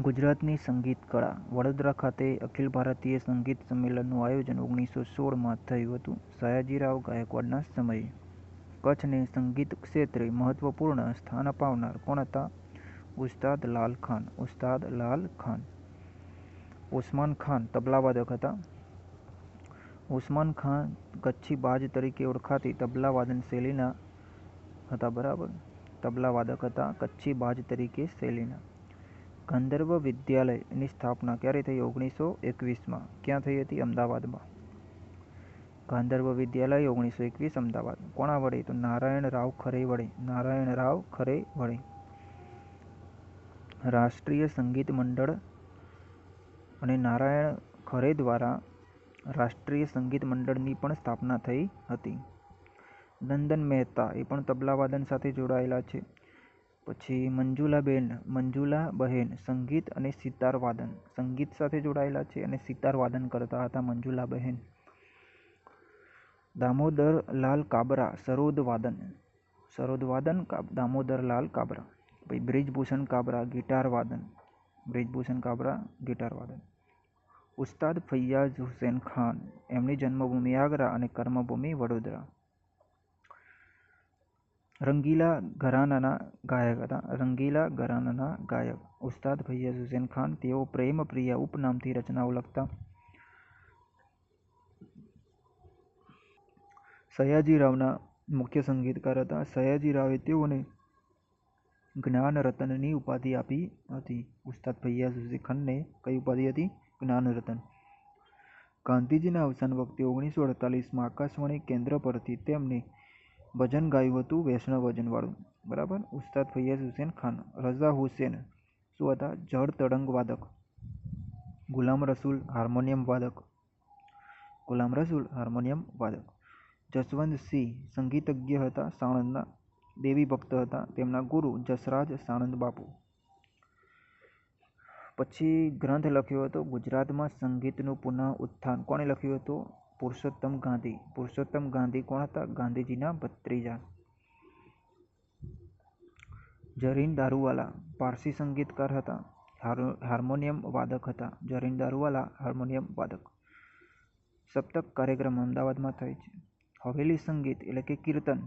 ગુજરાતની સંગીત કળા. વડોદરા ખાતે અખિલ ભારતીય સંગીત સંમેલનનું આયોજન ઓગણીસો સોળમાં થયું હતું. સયાજીરાવ ગાયકવાડના સમયે કચ્છને સંગીત ક્ષેત્રે મહત્વપૂર્ણ સ્થાન અપાવનાર કોણ હતા? ઉસ્તાદ લાલ ખાન. ઉસ્તાદ લાલ ખાન. ઓસમાન ખાન તબલાવાદક હતા. ઓસમાન ખાન કચ્છી બાજ તરીકે ઓળખાતી તબલા વાદન શૈલીના હતા, બરાબર. તબલાવાદક હતા કચ્છી બાજ તરીકે શૈલીના. ગાંધર્વ વિદ્યાલયની સ્થાપના ક્યારે થઈ ઓગણીસો એકવીસમાં? ક્યાં થઈ હતી અમદાવાદમાં? ગાંધર્વ વિદ્યાલય ઓગણીસો એકવીસ, અમદાવાદ. કોણા વડે? તો નારાયણ રાવ ખરે વડે. નારાયણ રાવ ખરે વડે. રાષ્ટ્રીય સંગીત મંડળ અને નારાયણ ખરે દ્વારા રાષ્ટ્રીય સંગીત મંડળની પણ સ્થાપના થઈ હતી. નંદન મહેતા એ પણ તબલાવાદન સાથે જોડાયેલા છે. પછી મંજુલાબેન મંજુલા બહેન સંગીત અને સિતાર વાદન. સંગીત સાથે જોડાયેલા છે અને સિતાર વાદન કરતા હતા મંજુલા બહેન દામોદર લાલ કાબરા, સરોદ વાદન. સરોદ વાદન દામોદર લાલ કાબરા. પછી બ્રિજભૂષણ કાબરા, ગિટાર વાદન. બ્રિજભૂષણ કાબરા, ગિટાર વાદન. ઉસ્તાદ ફૈયાઝ હુસેન ખાન. એમની જન્મભૂમિ આગ્રા અને કર્મભૂમિ વડોદરા. રંગીલા ઘરાનાના ગાયક હતા. રંગીલા ઘરાનાના ગાયક ઉસ્તાદ ફૈયાઝ હુસેન ખાન તેઓ પ્રેમ પ્રિયા ઉપનામથી રચનાઓ લખતા. સયાજીરાવના મુખ્ય સંગીતકાર હતા. સયાજીરાવે તેઓને જ્ઞાન રતનની ઉપાધિ આપી હતી. ઉસ્તાદ ફૈયાઝ હુસેન ખાનને કઈ ઉપાધિ હતી? જ્ઞાન રતન ગાંધીજીના અવસાન વખતે ઓગણીસો અડતાલીસમાં આકાશવાણી કેન્દ્ર પરથી તેમને ભજન ગાયું હતું વૈષ્ણવ ભજનવાળું. બરાબર? ઉસ્તાદ ફૈયાઝ હુસેન ખાન, રઝા હુસેન, શું હતા? જળ તડંગ વાદક, ગુલામ રસૂલ, હાર્મોનિયમ વાદક, ગુલામ રસૂલ, હાર્મોનિયમ વાદક. જસવંતસિંહ સંગીતજ્ઞ હતા સાણંદના, દેવી ભક્ત હતા તેમના ગુરુ જસરાજ સાણંદ બાપુ. પછી ગ્રંથ લખ્યો હતો ગુજરાતમાં સંગીતનું પુનઃ ઉત્થાન કોણે લખ્યું હતું? પુરુષોત્તમ ગાંધી. પુરુષોત્તમ ગાંધી કોણ હતા? ગાંધીજીના ભત્રીજા. જરીન દારૂવાલા પારસી સંગીતકાર હતા. હાર્મોનિયમ વાદક હતા. જરીન દારૂવાલા હાર્મોનિયમ વાદક. સપ્તક કાર્યક્રમ અમદાવાદમાં થાય છે. હવેલી સંગીત એટલે કે કીર્તન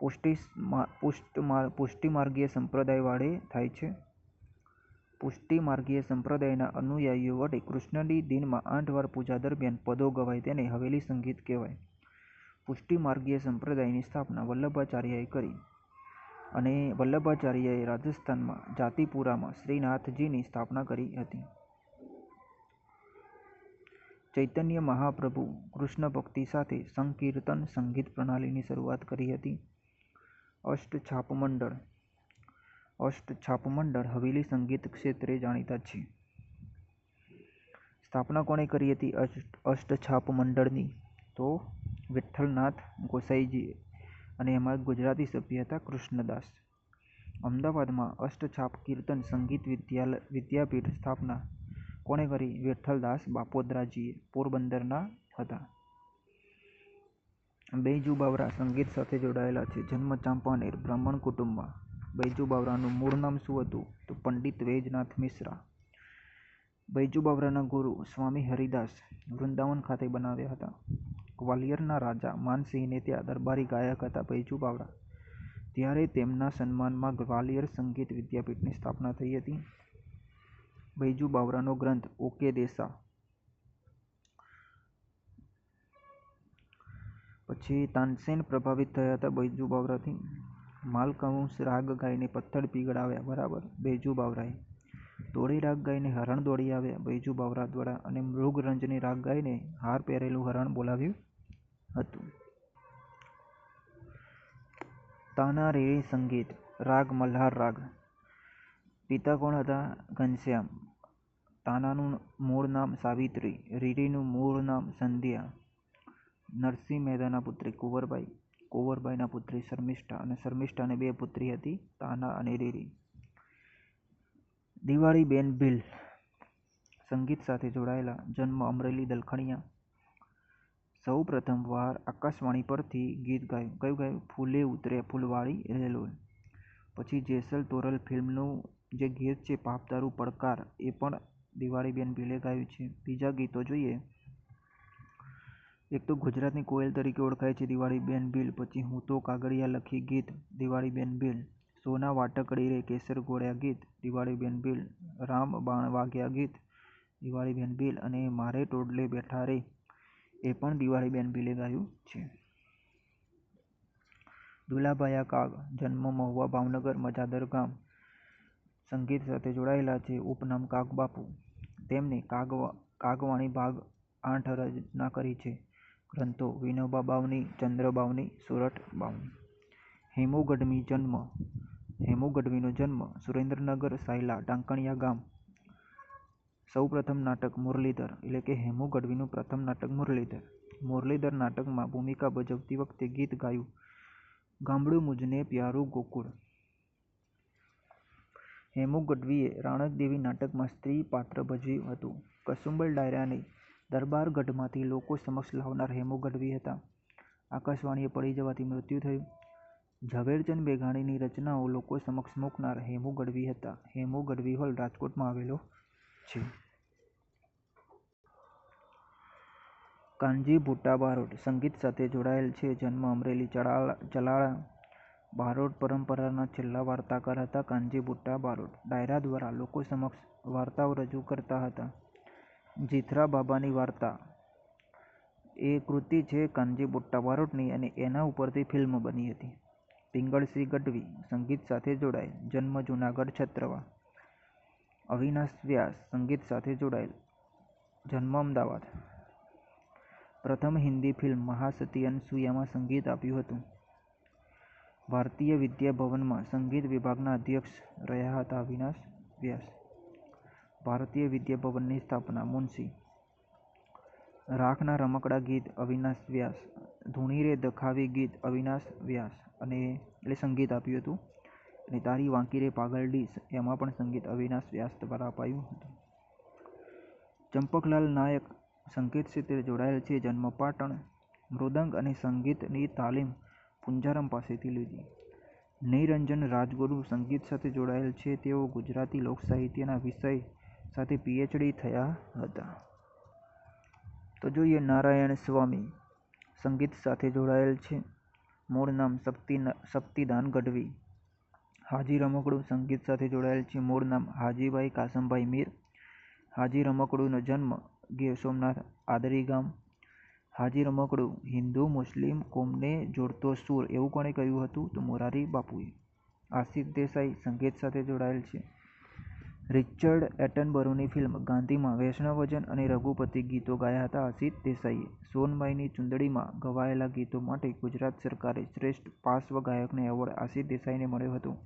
પુષ્ટિ પુષ્ટિમાર્ગીય સંપ્રદાય વાળે થાય છે. પુષ્ટિ માર્ગીય સંપ્રદાયના અનુયાયીઓ વડે કૃષ્ણની દિનમાં આઠ વાર પૂજા દરમિયાન પદો ગવાય તેને હવેલી સંગીત કહેવાય. પુષ્ટિમાર્ગીય સંપ્રદાયની સ્થાપના વલ્લભાચાર્યએ કરી અને વલ્લભાચાર્યએ રાજસ્થાનમાં જાતિપુરામાં શ્રીનાથજીની સ્થાપના કરી હતી. ચૈતન્ય મહાપ્રભુ કૃષ્ણ ભક્તિ સાથે સંકીર્તન સંગીત પ્રણાલીની શરૂઆત કરી હતી. અષ્ટછાપ મંડળ અષ્ટછાપ મંડળ હવેલી સંગીત ક્ષેત્રે જાણીતા છે. સ્થાપના કોણે કરી હતી અષ્ટછાપ મંડળની તો વિઠ્ઠલનાથ ગોસાઈજીએ અને એમાં ગુજરાતી સભ્ય હતા કૃષ્ણદાસ. અમદાવાદમાં અષ્ટછાપ કીર્તન સંગીત વિદ્યાલય વિદ્યાપીઠ સ્થાપના કોણે કરી? વિઠ્ઠલદાસ બાપોદરાજીએ, પોરબંદરના હતા. બેજુ બાવરા સંગીત સાથે જોડાયેલા છે. જન્મ ચાંપાનેર, બ્રાહ્મણ કુટુંબમાં. બૈજુ બાવરાનું મૂળ નામ શું હતું? તો પંડિત વૈજનાથ મિશ્રા. બૈજુ બાવરાના ગુરુ સ્વામી હરિદાસ વૃંદાવન ખાતે બનાવ્યા હતા. ગ્વાલિયરના રાજા માનસિંહને ત્યાં દરબારી ગાયક હતા બૈજુ બાવરા. ત્યારે તેમના સન્માનમાં ગ્વાલિયર સંગીત વિદ્યાપીઠની સ્થાપના થઈ હતી. બૈજુ બાવરાનો ગ્રંથ ઓકે દેસા. પછી તાનસેન પ્રભાવિત થયા હતા બૈજુ બાવરાથી. માલકંસ રાગ ગાઈને પથ્થર પીગળાવ્યા, બરાબર? બૈજુ બાવરાએ. દોડી રાગ ગાઈને હરણ દોડી આવ્યા, બૈજુ બાવરા દ્વારા અને મૃગરંજની રાગ ગાઈને હાર પહેરેલું હરણ બોલાવ્યું હતું. તાના રેરી સંગીત, રાગ મલ્હાર રાગ. પિતા કોણ હતા? ઘનશ્યામ. તાનાનું મૂળ નામ સાવિત્રી, રીરીનું મૂળ નામ સંધ્યા. નરસિંહ મહેતાના પુત્રી કુંવરબાઈ. કુંવરબાઈના પુત્રી શર્મિષ્ઠા અને શર્મિષ્ઠાને બે પુત્રી હતી, તાના અને રીરી. દિવાળીબેન ભીલ સંગીત સાથે જોડાયેલા, જન્મ અમરેલી, દલખણીયા. સૌ પ્રથમ વાર આકાશવાણી પરથી ગીત ગાયું. કયું ગાયું? ફૂલે ઉતરે ફૂલવાળી રેલોલ. પછી જેસલ તોરલ ફિલ્મનું જે ગીત છે, પાપદારું પડકાર, એ પણ દિવાળીબેન ભીલે ગાયું છે. બીજા ગીતો જોઈએ. એક તો ગુજરાતની કોયલ તરીકે ઓળખાય છે દિવાળીબેન ભીલ. પછી હું તો કાગળિયા લખી ગીત, દિવાળીબેન ભીલ. સોના વાટકડી રે કેસર ઘોળ્યા ગીત, દિવાળીબેન ભીલ. રામ બાણ વાગ્યા ગીત, દિવાળીબેન ભીલ. અને મારે ટોડલે બેઠા રે, એ પણ દિવાળીબેન ભીલે ગાયું છે. દુલાભાયા કાગ, જન્મ મહુવા ભાવનગર, મજાદર ગામ. સંગીત સાથે જોડાયેલા છે ઉપનામ કાગબાપુ. તેમને કાગવાણી ભાગ આઠ રચના કરી છે. ગ્રંથો વિનોબા બાવની, ચંદ્ર બાવની સોરઠ બાવની. હેમુ ગઢવી જન્મ. હેમુ ગઢવીનો જન્મ સુરેન્દ્રનગર સાયલા ટાંકણિયા ગામ. સૌ પ્રથમ નાટક મુરલીધર, એટલે કે હેમુ ગઢવીનું પ્રથમ નાટક મુરલીધર. મુરલીધર નાટકમાં ભૂમિકા ભજવતી વખતે ગીત ગાયું. ગામડું મુજને પ્યારું ગોકુળ. હેમુ ગઢવીએ રાણકદેવી નાટકમાં સ્ત્રી પાત્ર ભજવ્યું હતું. કસુંબલ ડાયરાને દરબારગઢમાંથી લોકો સમક્ષ લાવનાર હેમુ ગઢવી હતા. આકાશવાણીએ પડી જવાથી મૃત્યુ થયું. ઝવેરચંદ મેઘાણીની રચનાઓ લોકો સમક્ષ મૂકનાર હેમુ ગઢવી હતા. હેમુ ગઢવી હોલ રાજકોટમાં આવેલો છે. કાનજી ભુટ્ટા બારોટ સંગીત સાથે જોડાયેલ છે. જન્મ અમરેલી ચલાળા બારોટ પરંપરાના છેલ્લા વાર્તાકાર હતા કાનજી ભુટ્ટા બારોટ ડાયરા દ્વારા લોકો સમક્ષ વાર્તાઓ રજૂ કરતા હતા. જીથરા બાબાની વાર્તા. એ કૃતિ છે કાનજી ભુટ્ટા બારોટની અને એના ઉપરથી ફિલ્મ બની હતી. પિંગળસિંહ ગઢવી, સંગીત સાથે જોડાયેલ, જન્મ જૂનાગઢ, છત્રવા. અવિનાશ વ્યાસ, સંગીત સાથે જોડાયેલ, જન્મ અમદાવાદ. પ્રથમ હિન્દી ફિલ્મ મહાસતી અનસુયામાં સંગીત આપ્યું હતું. ભારતીય વિદ્યા ભવનમાં સંગીત વિભાગના અધ્યક્ષ રહ્યા હતા અવિનાશ વ્યાસ. ભારતીય વિદ્યાભવનની સ્થાપના, મુનશી. રાખના રમકડા ગીત, અવિનાશ વ્યાસ. ધૂણી રે દખાવી ગીત, અવિનાશ વ્યાસ. અને એટલે સંગીત આપ્યું હતું. અને તારી વાંકી રે પાગલડી એમાં પણ સંગીત અવિનાશ વ્યાસ દ્વારા અપાયું હતું. ચંપકલાલ નાયક સંગીત ક્ષેત્રે જોડાયેલ છે. જન્મ પાટણ. મૃદંગ અને સંગીતની તાલીમ પુંજારામ પાસેથી લીધી. નિરંજન રાજગુરુ સંગીત સાથે જોડાયેલ છે. તેઓ ગુજરાતી લોકસાહિત્યના વિષય સાથે પીએચડી થયા હતા. તો જોઈએ નારાયણ સ્વામી સંગીત સાથે જોડાયેલ છે. મૂળ નામ શક્તિ શક્તિદાન ગઢવી. હાજી રમકડું સંગીત સાથે જોડાયેલ છે. મૂળ નામ હાજીભાઈ કાસમભાઈ મીર. હાજી રમકડુંનો જન્મ ગીર સોમનાથ આદરી ગામ. હાજી રમકડું હિન્દુ, મુસ્લિમ, કોમને જોડતો સૂર એવું કોણે કહ્યું હતું? તો મોરારી બાપુએ. આશિષ દેસાઈ સંગીત સાથે જોડાયેલ છે. રિચર્ડ એટનબરોની ફિલ્મ ગાંધીમાં વૈષ્ણવજન અને રઘુપતિ ગીતો ગાયા હતા અસિત દેસાઈએ. સોનબાઈની ચુંદડીમાં ગવાયેલા ગીતો માટે ગુજરાત સરકારે શ્રેષ્ઠ પાર્શ્વ ગાયકને એવોર્ડ આસિત દેસાઈને મળ્યો હતો.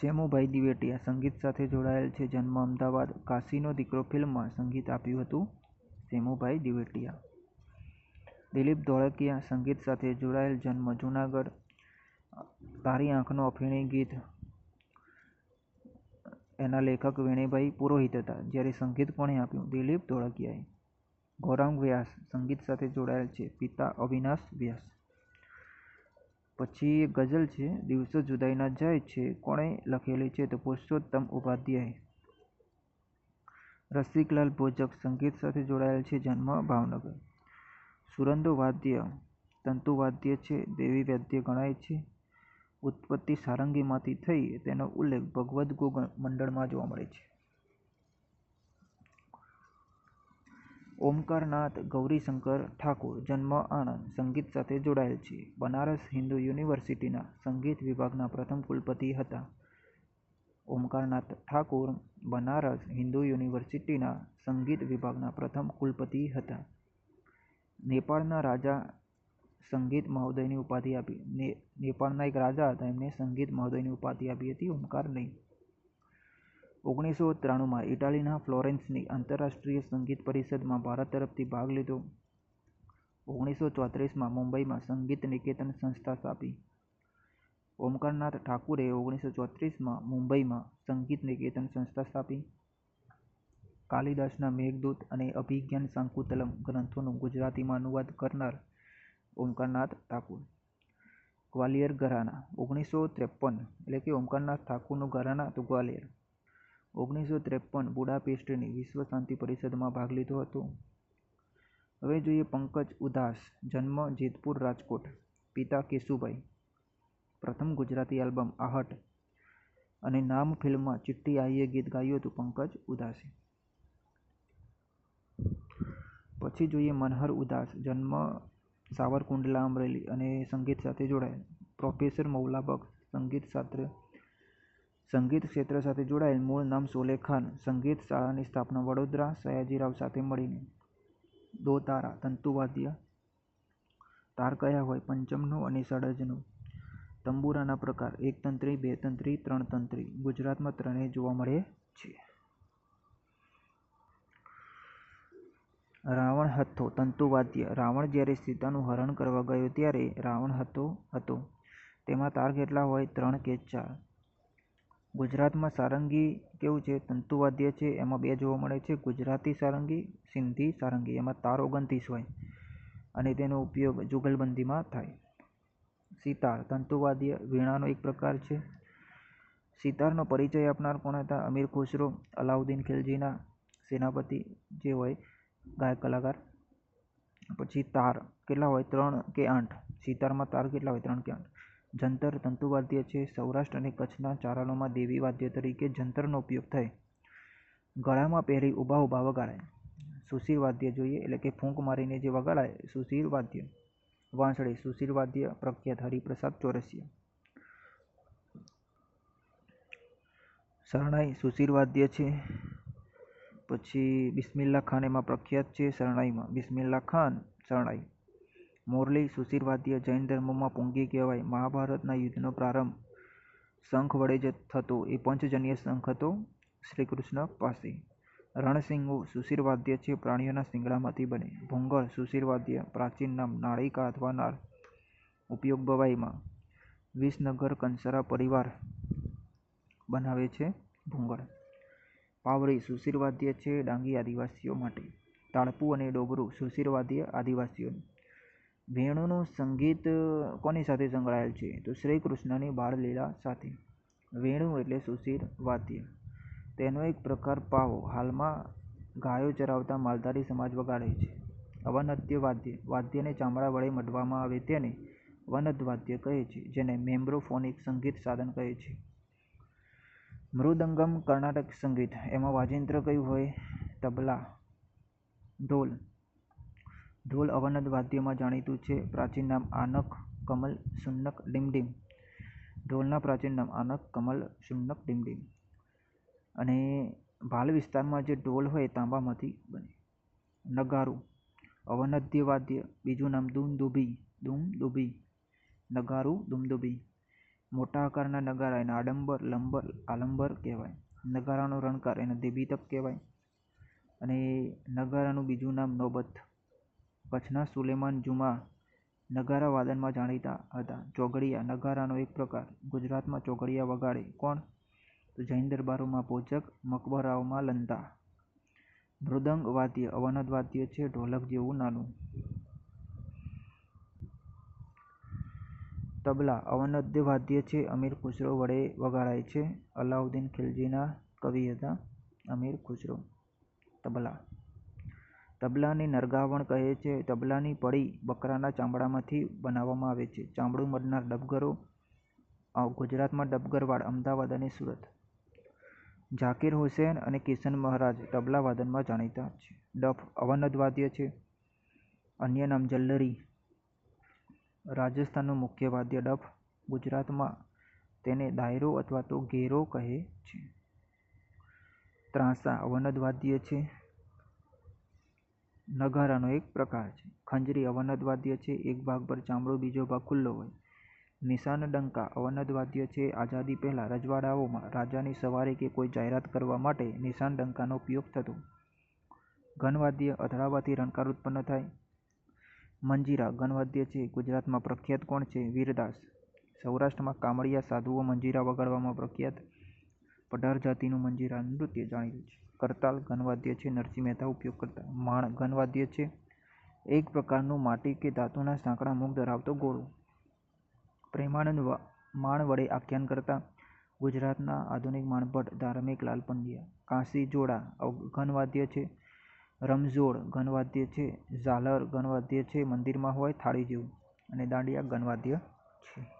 શેમુભાઈ દિવેટિયા સંગીત સાથે જોડાયેલ છે. જન્મ અમદાવાદ. કાશીનો દીકરો ફિલ્મમાં સંગીત આપ્યું હતું શેમુભાઈ દિવેટિયા. દિલીપ ધોળકિયા સંગીત સાથે જોડાયેલ જન્મ જૂનાગઢ. તારી આંખનો અફીણી ગીત એના લેખક વેણીભાઈ પુરોહિત હતા, જ્યારે સંગીત કોણે આપ્યું? દિલીપ ધોળકિયાએ. ગૌરાંગ વ્યાસ સંગીત સાથે જોડાયેલ છે. પિતા અવિનાશ વ્યાસ. પછી ગઝલ છે, દિવસો જુદાઈના જાય છે કોણે લખેલી છે તો પુરુષોત્તમ ઉપાધ્યાય રસિકલાલ ભોજક સંગીત સાથે જોડાયેલ છે જન્મ ભાવનગર. સુરંદો વાદ્ય તંતુવાદ્ય છે, દેવી વાદ્ય ગણાય છે. ઉત્પત્તિ સારંગીમાંથી થઈ તેનો ઉલ્લેખ ભગવદ્ ગો મંડળમાં જોવા મળે છે. ઓમકારનાથ ગૌરીશંકર ઠાકુર જન્મ આણંદ, સંગીત સાથે જોડાયેલ છે. બનારસ હિન્દુ યુનિવર્સિટીના સંગીત વિભાગના પ્રથમ કુલપતિ હતા. ઓમકારનાથ ઠાકુર બનારસ હિન્દુ યુનિવર્સિટીના સંગીત વિભાગના પ્રથમ કુલપતિ હતા. નેપાળના રાજા સંગીત મહોદયની ઉપાધિ આપી. ને, નેપાળના એક રાજા હતા. એમને સંગીત મહોદયની ઉપાધિ આપી હતી. ઓમકાર નહીં. ઓગણીસો ત્રાણુંમાં ઇટાલીના ફ્લોરેન્સની આંતરરાષ્ટ્રીય સંગીત પરિષદમાં ભારત તરફથી ભાગ લીધો. ઓગણીસો ચોત્રીસમાં મુંબઈમાં સંગીત નિકેતન સંસ્થા સ્થાપી. ઓમકારનાથ ઠાકુરે ઓગણીસો ચોત્રીસમાં મુંબઈમાં સંગીત નિકેતન સંસ્થા સ્થાપી. કાલિદાસના મેઘદૂત અને અભિજ્ઞાન શાંકુતલમ ગ્રંથોનું ગુજરાતીમાં અનુવાદ કરનાર ઓમકારનાથ ઠાકુર. ગ્વાલિયર ઘરાના, ઓગણીસો ત્રેપન, એટલે કે ઓમકારનાથ ઠાકુરનું ઘરાના, તો ગ્વાલિયર. ઓગણીસો ત્રેપન બુડાપેસ્ટની વિશ્વ શાંતિ પરિષદમાં ભાગ લીધો હતો. હવે જોઈએ પંકજ ઉદાસ, જન્મ જેતપુર રાજકોટ, પિતા કેશુભાઈ. પ્રથમ ગુજરાતી આલ્બમ આહટ અને નામ ફિલ્મમાં ચિઠ્ઠી આઈએ ગીત ગાયું હતું પંકજ ઉદાસે. પછી જોઈએ મનહર ઉદાસ, જન્મ સાવરકુંડલા અમરેલી અને સંગીત સાથે જોડાયેલ. પ્રોફેસર મૌલા સંગીત શાસ્ત્ર, સંગીત ક્ષેત્ર સાથે જોડાયેલ. મૂળ નામ સોલે ખાન. સંગીત શાળાની સ્થાપના વડોદરા સયાજીરાવ સાથે મળીને દો તારા, તંતુવાદ્ય તાર કયા હોય? પંચમનો અને ષડજનો તંબુરાના પ્રકાર. એક તંત્રી, બે તંત્રી, ત્રણ તંત્રી. ગુજરાતમાં ત્રણેય જોવા મળે છે. રાવણ હથ્થો તંતુવાદ્ય. રાવણ જ્યારે સીતાનું હરણ કરવા ગયો ત્યારે રાવણ હતો હતો. તેમાં તાર કેટલા હોય? ત્રણ કે ચાર. ગુજરાતમાં સારંગી કેવું છે? તંતુવાદ્ય છે, એમાં બે જોવા મળે છે. ગુજરાતી સારંગી, સિંધી સારંગી, એમાં તાર ઓગણત્રીસ હોય અને તેનો ઉપયોગ જુગલબંધીમાં થાય. સિતાર, તંતુવાદ્ય, વીણાનો એક પ્રકાર છે. સિતારનો પરિચય આપનાર કોણ હતા? અમીર ખુસરો, અલાઉદ્દીન ખિલજીના સેનાપતિ જે હોય. ગાયક કલાકાર. પછી તાર કેટલા હોય? ત્રણ કે આઠ? સિતારમાં તાર કેટલા હોય? ત્રણ કે આઠ. જંતર તંતુવાદ્ય છે. સૌરાષ્ટ્ર અને કચ્છના ચારણોમાં દેવી વાદ્ય તરીકે જંતરનો ઉપયોગ થાય. ગળામાં પહેરી ઊભા ઊભા વગાડાય. સુશીર વાદ્ય જોઈએ એટલે કે ફૂંક મારીને જે વગાડાય સુશીર વાદ્ય. વાંસળી સુશીર વાદ્ય, પ્રખ્યાત હરિપ્રસાદ ચોરસિયા. શરણાઈ સુશીર વાદ્ય છે. પછી બિસ્મિલ્લા ખાન એમાં પ્રખ્યાત છે શરણાઈમાં. બિસ્મિલ્લા ખાન, શરણાઈ. મોરલી સુશીર વાદ્ય જૈન ધર્મમાં પુંગી કહેવાય. મહાભારતના યુદ્ધનો પ્રારંભ શંખ વડે જ થતો. એ પંચજન્ય શંખ હતો શ્રી કૃષ્ણ પાસે. રણસિંગો સુશીર વાદ્ય છે, પ્રાણીઓના શિંગડામાંથી બને. ભૂંગળ સુશીર વાદ્ય, પ્રાચીન નામ નાળ ઉપયોગ બવાઈમાં વિસનગર કંસારા પરિવાર બનાવે છે ભૂંગળ. પાવડી સુશીર વાદ્ય છે ડાંગી આદિવાસીઓ માટે. તાળપુ અને ડોબરું સુશીરવાદ્ય આદિવાસીઓનું. વેણુનું સંગીત કોની સાથે સંકળાયેલ છે? તો શ્રી કૃષ્ણની બાળલીલા સાથે. વેણુ એટલે સુશીર વાદ્ય તેનો એક પ્રકાર પાવો હાલમાં ગાયો ચરાવતા માલધારી સમાજ વગાડે છે. અવનદ્ય વાદ્ય વાદ્યને ચામડા વડે મઢવામાં આવે તેને વનદ વાદ્ય કહે છે, જેને મેમ્બ્રોફોનિક સંગીત સાધન કહે છે. મૃદંગમ કર્ણાટક સંગીત. એમાં વાજિંત્ર કયું હોય? તબલા, ઢોલ. ઢોલ અવનદ વાદ્યમાં જાણીતું છે. પ્રાચીન નામ આનક, કમલ, સુન્નક, ડીમડીમ. ઢોલના પ્રાચીન નામ આનક, કમલ, સુન્નક, ડીમડીમ. અને ભાલ વિસ્તારમાં જે ઢોલ હોય તાંબામાંથી બને. નગારું, અવનદ્ય વાદ્ય. બીજું નામ દુમદુભી. દુમદુભી. નગારું, દુમદુભી. મોટા આકારના નગારા એને આડંબર, લંબર, આલંબર કહેવાય. નગારાનો રણકાર એને દેબીતપ કહેવાય. અને નગારાનું બીજું નામ નોબત. કચ્છના સુલેમાન જુમા નગારા વાદનમાં જાણીતા હતા. ચોગડિયા નગારાનો એક પ્રકાર. ગુજરાતમાં ચોગડિયા વગાડે. કોણ? તો જૈન દરબારોમાં પોચક મકબરાઓમાં લંતા. મૃદંગ વાદ્ય અવનદ વાદ્ય છે, ઢોલક જેવું નાનું. તબલા અવનદ્ય વાદ્ય છે. અમીર ખુસરો વડે વગાડાય છે. અલાઉદ્દીન ખિલજીના કવિ હતા અમીર ખુસરો. તબલા. તબલાને નરગાવણ કહે છે. તબલાની પડી બકરાના ચામડામાંથી બનાવવામાં આવે છે. ચામડું મરનાર ડબગરો ગુજરાતમાં ડબગરવાડ, અમદાવાદ અને સુરત. ઝાકીર હુસેન અને કિશન મહારાજ તબલા વાદનમાં જાણીતા છે. ડફ અવનદ વાદ્ય છે. અન્ય નામ જલ્લરી. રાજસ્થાનનું મુખ્ય વાદ્ય ડફ ગુજરાતમાં તેને ડાયરો અથવા તો ઘેરો કહે છે. ત્રાંસા અવનદ વાદ્ય છે. નગારાનો એક પ્રકાર છે. ખંજરી અવનદ વાદ્ય છે. એક ભાગ પર ચામડો, બીજો ભાગ ખુલ્લો હોય. નિશાન ડંકા અવનદ વાદ્ય છે. આઝાદી પહેલાં રજવાડાઓમાં રાજાની સવારી કે કોઈ જાહેરાત કરવા માટે નિશાન ડંકાનો ઉપયોગ થતો. ઘનવાદ્ય અથડાવાથી રણકાર ઉત્પન્ન થાય. મંજીરા ગણવાદ્ય છે. ગુજરાતમાં પ્રખ્યાત કોણ છે? વીરદાસ. સૌરાષ્ટ્રમાં કામળિયા સાધુઓ મંજીરા વગાડવામાં પ્રખ્યાત. પઢાર જાતિનું મંજીરા નૃત્ય જાણીતું છે. કરતાલ ઘનવાદ્ય છે. નરસિંહ મહેતા ઉપયોગ કરતા. માણ ઘનવાદ્ય છે. એક પ્રકારનું માટી કે ધાતુના સાંકડા મુખ ધરાવતો ગોળો. પ્રેમાનંદ માણ વડે આખ્યાન કરતા. ગુજરાતના આધુનિક માણભટ્ટ, ધાર્મિક લાલ પંડ્યા કાશી જોડા ઘનવાદ્ય છે. રમઝોડ ગણવાદ્ય છે ઝાલર ગણવાદ્ય છે મંદિરમાં હોય થાળી જેવું. અને દાંડિયા ગણવાદ્ય છે.